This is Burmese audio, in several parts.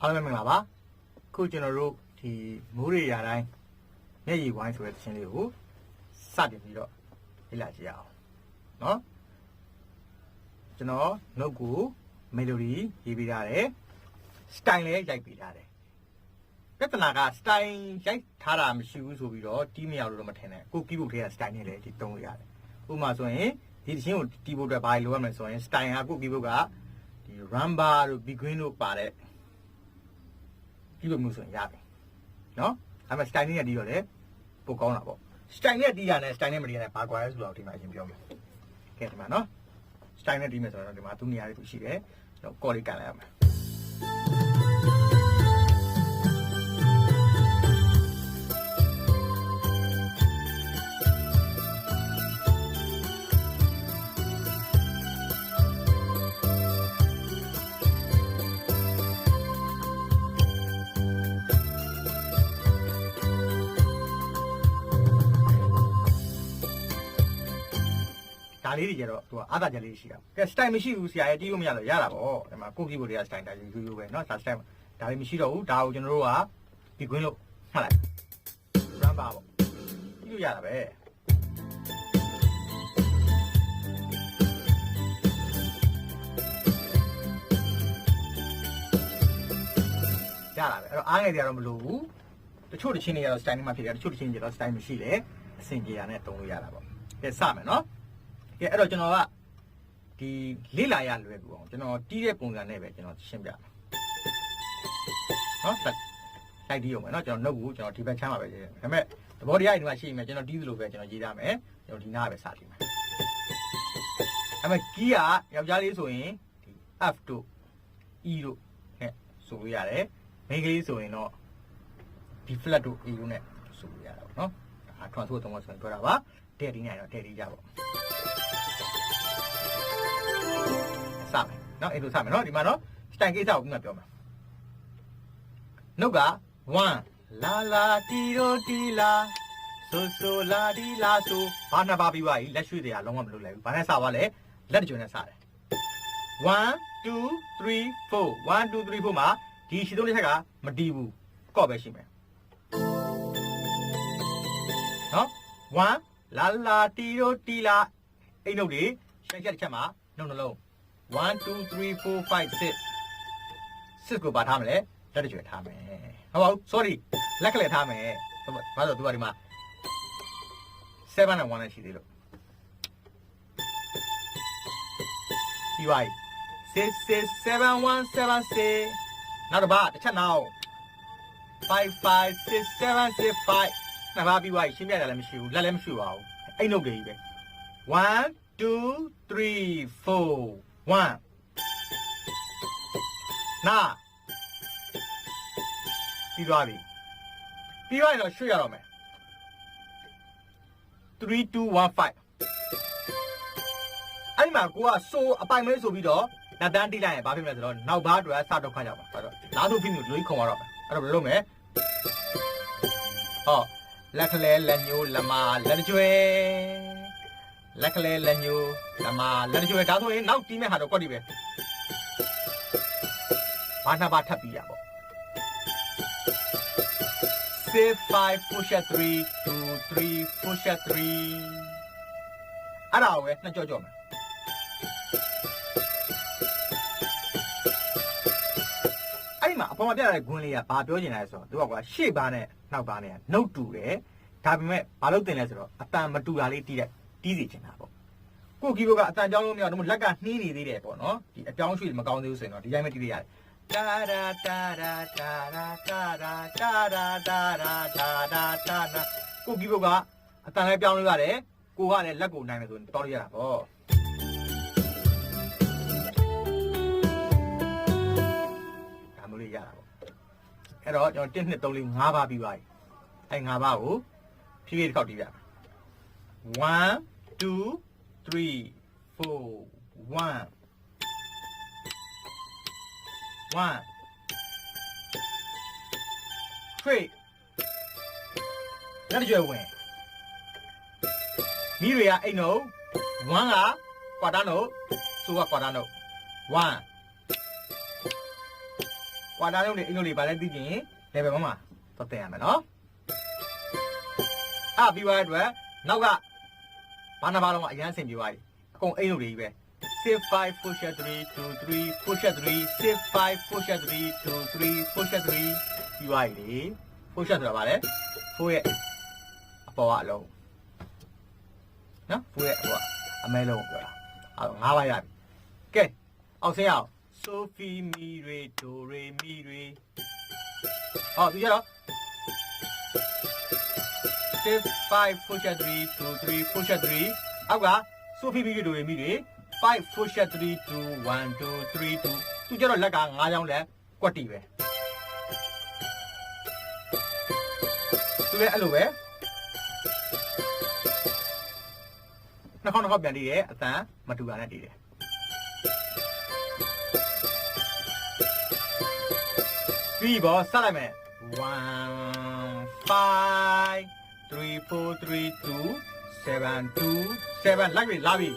အားလုံးပဲမင်္ဂလာပါခုကျွန်တော်တို့ဒီမိုးရေရာတိုင်းမျက်ရည်ဝိုင်းဆိုတဲ့သချင်းလေးကိုစတင်ပြီးတော့လေ့လာကြည့်ရအောင်เนาะကျွန်တော်နှုတ်ကိုမေလိုဒီရေးပေးထားတယ်စတိုင်လည်းရိုက်ပေးထားတယ်ပြဿနာကစတိုင်ရိုက်ထားတာမရှိဘူးဆိုပြီးတော့တီးမရလို့တော့မထင်နဲ့ကိုကီးဘုတ်ထဲကစတိုင်နဲ့လည်းဒီတုံးလို့ရတယ်ဥပမာဆိုရင်ဒီသချင်းကိုတီးဖို့အတွက်ဘာလို့လုပ်ရမလဲဆိုရင်စတိုင်ဟာကိုကီးဘုတ်ကဒီ rumba တို့ big green တို့ပါတဲ့ ပြုလုပ်မှုဆိုရင်ရပြီနော်ဒါပေမဲ့ style နဲ့တီးတော့လည်းပိုကောင်းတာပေါ့ style နဲ့တီးရနဲ့ style နဲ့မတီးရနဲ့ဘာကွာလဲဆိုတော့ဒီမှာအရင်ပြောမယ်ကဲဒီမှာနော် style နဲ့တီးမယ်ဆိုတော့ဒီမှာသူ့နေရာလေးသူရှိတယ်တော့ call လေးကန်လိုက်ရမယ် လေးတွေကျတော့သူကအာသာချက်လေးရှိတာကဲ style မရှိဘူးဆရာရဲ့တီးလို့မရတော့ရတာပေါ့ဒီမှာကိုကီဘုတ်တွေက style တိုင်းရိုးရိုးပဲเนาะဒါ style ဒါလေးမရှိတော့ဘူးဒါကိုကျွန်တော်တို့ကဒီကွင်းလို့မှတ်လိုက် run bar ပေါ့တီးလို့ရတာပဲရတာပဲအဲ့တော့အားငယ်တွေကတော့မလိုဘူးတချို့တချင်းတွေကတော့ style နဲ့မှဖြစ်တယ်တချို့တချင်းတွေကတော့ style မရှိတယ်အဆင်ပြေတာနဲ့တုံးလို့ရတာပေါ့ကဲစမယ်နော် ကဲအဲ့တော့ကျွန်တော်ကဒီလေးလာရလွယ်ကူအောင်ကျွန်တော်တီးတဲ့ပုံစံနဲ့ပဲကျွန်တော်ရှင်းပြမယ်နော်ဆက်လိုက်တီးအောင်မယ်နော်ကျွန်တော်နှုတ်ကိုကျွန်တော်ဒီဘက်ချမ်းပါပဲရေးတယ်ဒါပေမဲ့သဘောတရားတွေဒီမှာရှိနေမယ်ကျွန်တော်တီးသလိုပဲကျွန်တော်ရေးထားမယ်ကျွန်တော်ဒီနားပဲစတီးမယ်ဒါပေမဲ့ကီးကယောက်ျားလေးဆိုရင်ဒီ F တို့ E တို့နဲ့ဆိုလို့ရတယ်မိန်းကလေးဆိုရင်တော့ဒီ flat တို့ A တို့နဲ့ဆိုလို့ရတာပေါ့နော်ဒါ transfer သုံးဖို့ဆိုရင်ပြောတာပါတဲ့ဒီနဲ့တော့တဲ့ဒီကြပါ စမယ်နော်အဲ့လိုစမယ်နော်ဒီမှာနော်စတိုင်ကိစ္စကိုပြီးမှပြောမယ်နှုတ်က1လာလာတီရိုတီလာဆိုဆိုလာတီလာဆိုဘာနှစ်ပါးပြီးပါ E လက်ရွှေ့စရာလုံးဝမလုပ်လိုက်ဘူးဘာနဲ့စပါလဲလက်တကြွနဲ့စတယ်1 2 3 4 1 2 3 4မှာဒီရှိသုံးလေးဆက်ကမတီးဘူးကော့ပဲရှိမယ်နော်1လာလာတီရိုတီလာအိတ်နှုတ်လေးရှက်ချက်တစ်ချက်မှာ နှုတ်နှလုံး1 2 3 4 5 6 6ကိုပါထားမလဲလက်တကြွထားမယ်ဟုတ်ပါဘူး sorry လက်ကလေးထားမယ်ဘာလို့သူကဒီမှာ7နဲ့1နဲ့ရှိသေးလို့ပြီးပါပြီ6 6 7 1 7 6နောက်တစ်ပါတစ်ချက်နောက်5 5 6 7 6 5နှစ်ပါးပြီးပါပြီရှင်းပြတယ်လည်းမရှိဘူးလက်လည်းမရှိပါဘူးအဲ့နှုတ်တွေကြီးပဲ1 2 3 4 1နာပြီးသွားပြီပြီးသွားရင်တော့ရွှေ့ရတော့မယ်3 2 1 5အဲ့ဒီမှာကိုကဆိုအပိုင်မဲဆိုပြီးတော့လက်တန်းတိလိုက်ရင်ဘာဖြစ်မလဲဆိုတော့နောက်ဘားအတွက်စတော့ခါကြပါဆိုတော့လာသူဖိမျိုးလွိခုံရတော့မယ်အဲ့တော့ဘယ်လိုလုပ်မလဲဟောလက်ကလေးလက်ညိုးလက်မလက်ကြွယ် လက်ကလေးလက်ညိုးလက်မလက်ကြွယ်ဒါဆိုရင်နောက်တီးမဲ့ဟာတော့ကွက်တီပဲဘာနှစ်ပါထပ်ပြီးရပေါ့ Save 5 push at 3 2 3 push at 3အဲ့ဒါကိုပဲနှစ်ကြော့ကြော့မယ်အဲ့ဒီမှာအပေါ်မှာပြရတဲ့ဂွန်းလေးကဘာပြောချင်လဲဆိုတော့သူကကွာရှေ့ပါနဲ့နောက်ပါနဲ့ကနှုတ်တူတယ်ဒါပေမဲ့ဘာလို့တင်လဲဆိုတော့အတန်မတူတာလေးတီးတဲ့ တီးစီချင်တာပေါ့ကိုကီဘုတ်ကအတန်ကြောင်းလို့မရတော့လက်ကနှီးနေသေးတယ်ပေါ့နော်ဒီအကြောင်းရွှေ့မကောင်းသေးဘူးဆိုရင်တော့ဒီတိုင်းပဲတီးလိုက်ရတယ် da da da da da da da da da da da da da da da da ကိုကီးဘုတ်ကအတန်လည်းပြောင်းလို့ရတယ်ကိုကလည်းလက်ကိုနိုင်မယ်ဆိုရင်တောင်းလို့ရတာပေါ့ဒါမျိုးလေးရတာပေါ့အဲ့တော့ကျွန်တော်1 2 3 4 5ပါးပြီးသွားပြီအဲ့5ပါးကိုဖြည်းဖြည်းတစ်ခေါက်တီးပြမယ်1 2 3 4 1 one three လက်တကြွယ်ဝင်မိတွေကအိတ်နှုတ်1ကကွာတာနှုတ်ဆိုကကွာတာနှုတ်1ကွာတာလုံးတွေအင်္ဂလိပ်ပါလဲသိချင်ရင် level 1မှာတော့တင်ရမယ်နော်အာပြီးသွားတဲ့အတွက်နောက်က ဘာနာဘာလုံးကအရန်ဆင်ပြေသွားပြီအကုန်အင်္ဂလိပ်တွေကြီးပဲ6 5 4 3 2 3 4 3 6 5 4 3 2 3 4 3ပြီးသွားပြီလေ4ဆိုတာဗာလဲ4ရဲ့အပေါ်ကအလုံးနော်4ရဲ့အပေါ်ကအမဲလုံးကိုပြောတာအဲ့တော့၅ပါးရပြီကဲအောင်ဆင်းရအောင်ဆိုဖီမီရေဒိုရေမီရေဟောဒီကြတော့ 6 5 4 3 2 3 4 3အောက်ကဆိုဖီမီရေဒိုရေမီရေ5 4 3 2 1 2 3 2သူကြတော့လက်က9ချောင်းလက်ကွက်တီပဲသူလည်းအဲ့လိုပဲနှစ်ခေါက်နှစ်ခေါက်ပြန်တည်တယ်အတန်မတူတာနဲ့တည်တယ်ပြီးပေါ့စလိုက်မယ်1 5 3 4 3 2 7 2 7လိုက်ပြီလာပြီ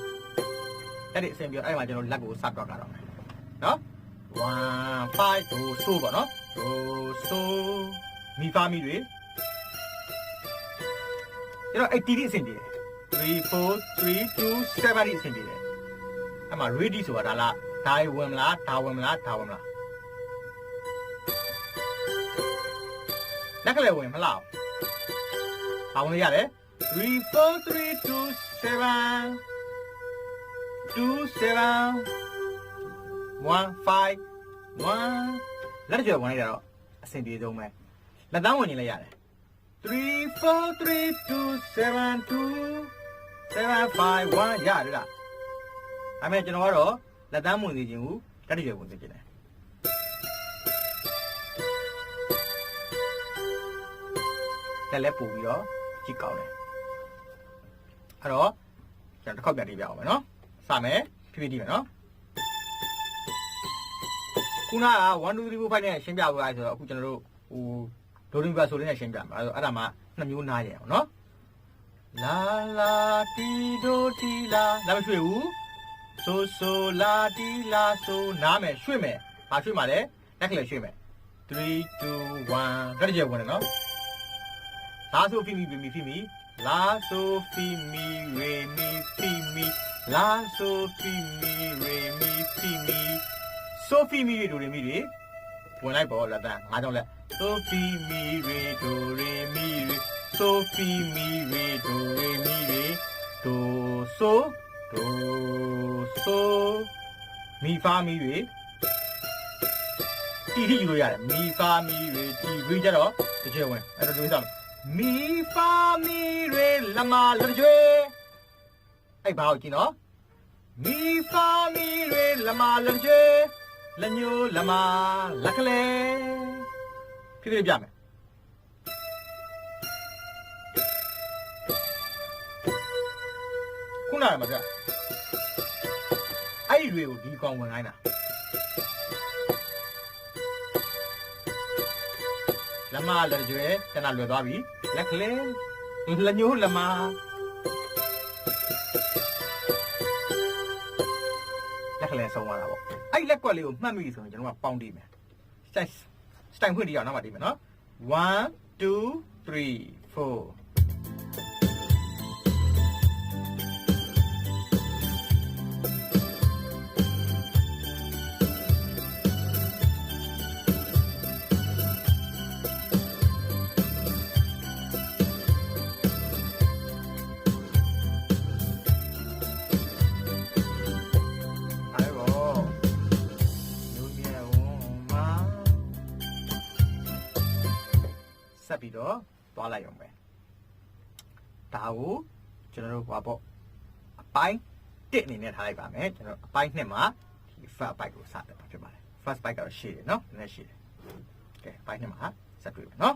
အဲ့ဒီအစဉ်ပြောအဲ့ဒီမှာကျွန်တော်လက်ကိုစတော့ကြတော့မယ်နော်1 5ဒိုဆိုးပေါ့နော်ဒိုဆိုးမီဖာမီတွေကျွန်တော်အဲ့တီတီအစဉ်ပြေတယ်3 4 3 2 7ဒီအစဉ်ပြေတယ်အဲ့မှာ ready ဆိုတာဒါလားဒါဝင်မလားဒါဝင်မလားဒါဝင်မလားလက်ကလေးဝင်မလား ဘာဝင်ရလဲ3 4 3 2 7 2 7 1 5 1လက်ကြွယ်ဝင်ရတော့အဆင်ပြေဆုံးပဲလက်သားဝင်နေလိုက်ရတယ်3 4 3 2 7 2 7 5 1ရတယ်လားဒါပေမဲ့ကျွန်တော်ကတော့လက်သားဝင်နေခြင်းကိုလက်ကြွယ်ဝင်နေခြင်းတယ်လက်လက်ပို့ပြီးတော့ ကြည့်ကောင်းတယ်အဲ့တော့ကျွန်တော်တစ်ခေါက်ပြန်ပြပြအောင်မယ်နော်စမယ်ဖြည်းဖြည်းကြည့်မယ်နော်ခုနက1 2 3 4 5နဲ့ရှင်းပြဖို့အားဆိုတော့အခုကျွန်တော်တို့ဟိုဒိုရင်းဘတ်ဆိုလေးနဲ့ရှင်းပြမှာအဲ့တော့အဲ့ဒါမှနှစ်မျိုးနားရအောင်နော်လာလာတီဒိုတီလာလာမရွှေ့ဘူးဆိုဆိုလာတီလာဆိုနားမယ်ရွှေ့မယ်ဘာရွှေ့မှာလဲလက်ကလေးရွှေ့မယ်3 2 1ရက်ကြဝင်တယ်နော် လာဆိုဖီမီဖီမီဖီမီလာဆိုဖီမီရေမီဖီမီလာဆိုဖီမီရေမီဖီမီဆိုဖီမီရေဒိုရေမီတွေဝင်လိုက်ပေါ့လက်တန်းငါးကြောင့်လက်ဆိုဖီမီရေဒိုရေမီရေဆိုဖီမီရေဒိုရေမီရေဒိုဆိုဒိုဆိုမီဖာမီရေတီတီယူလို့ရတယ်မီဖာမီရေတီဝေးကြတော့တကြွဝင်အဲ့တော့တွေးစား မယ်မီဖာမီရေလမလက်ကြွအဲ့ဘာကိုကြည့်နော်မီဖာမီရေလမလက်ကြွလက်ညိုလမလက်ကလေးဖြည်းဖြည်းပြမယ်ခုနကမပြအဲ့ဒီတွေကိုဒီကောင်ဝင်ခိုင်းတာ လမလက်ကြွတနလွယ်သွားပြီလက်ကလေးလက်ညိုလမလက်ကလေးဆုံးသွားတာပေါ့အဲ့လက်ကွက်လေးကိုမှတ်မိပြီဆိုရင်ကျွန်တော်ကပေါင်းတီးမယ်စတိုင်စတိုင်ဖွင့်တီးအောင်နောက်မှတီးမယ်နော်1 2 3 4 ဆက်ပြီးတော့သွားလိုက်အောင်ပဲဒါကိုကျွန်တော်တို့ဟောပေါ့အပိုင်းတစ်အနေနဲ့ထားလိုက်ပါမယ်ကျွန်တော်အပိုင်းနှစ်မှာဒီ first bite ကိုစတယ်ဖြစ်ပါတယ် first bite ကတော့ရှည်တယ်เนาะနည်းနည်းရှည်တယ်ကဲအပိုင်းနှစ်မှာဆက်တွေ့မယ်เนาะ